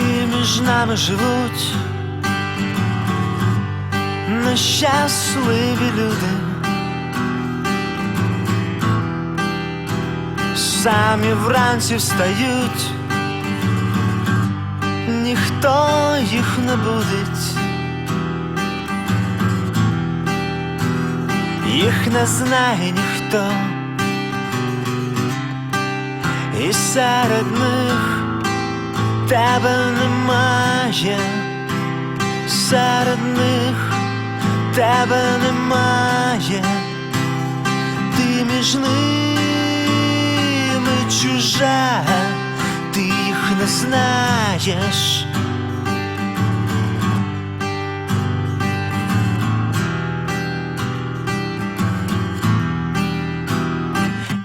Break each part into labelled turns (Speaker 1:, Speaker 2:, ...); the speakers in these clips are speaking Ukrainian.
Speaker 1: між нами живуть нещасливі люди. Самі вранці встають, ніхто їх не будить, їх не знає ніхто, і серед них тебе немає, серед них тебе немає, ти між ними чужа, ти їх не знаєш.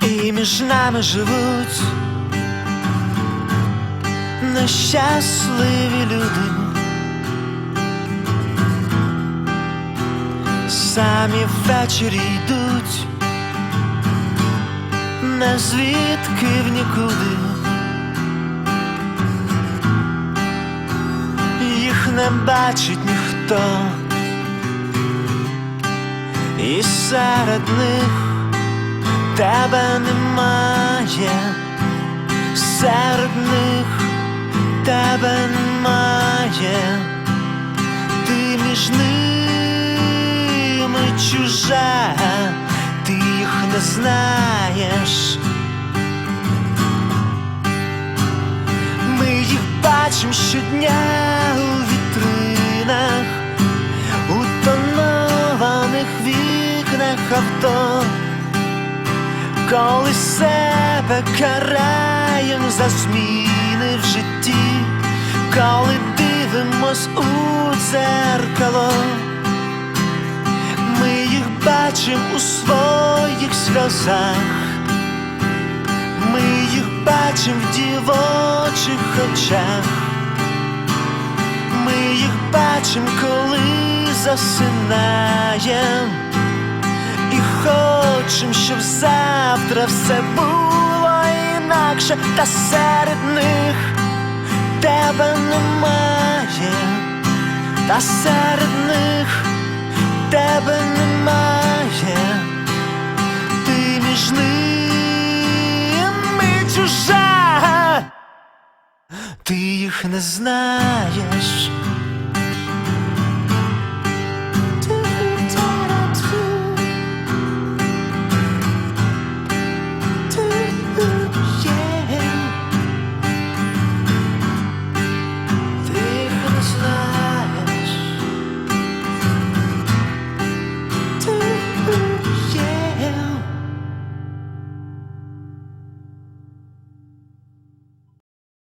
Speaker 1: І між нами живуть нещасливі люди. Самі ввечері йдуть, не звідки в нікуди. Їх не бачить ніхто, і серед них тебе немає, серед них тебе немає, ти між ними чужа, ти їх не знаєш. Ми їх бачимо щодня у вітринах, у тонованих вікнах авто коли себе караєм за зміни в житті, дивимось у дзеркало, ми їх бачимо у своїх сльозах, ми їх бачимо в дівочих очах, ми їх бачимо, коли засинаєм. І хочем, щоб завтра все було інакше, та серед них тебе немає, та серед них тебе немає, ти між ними чужа, ти їх не знаєш.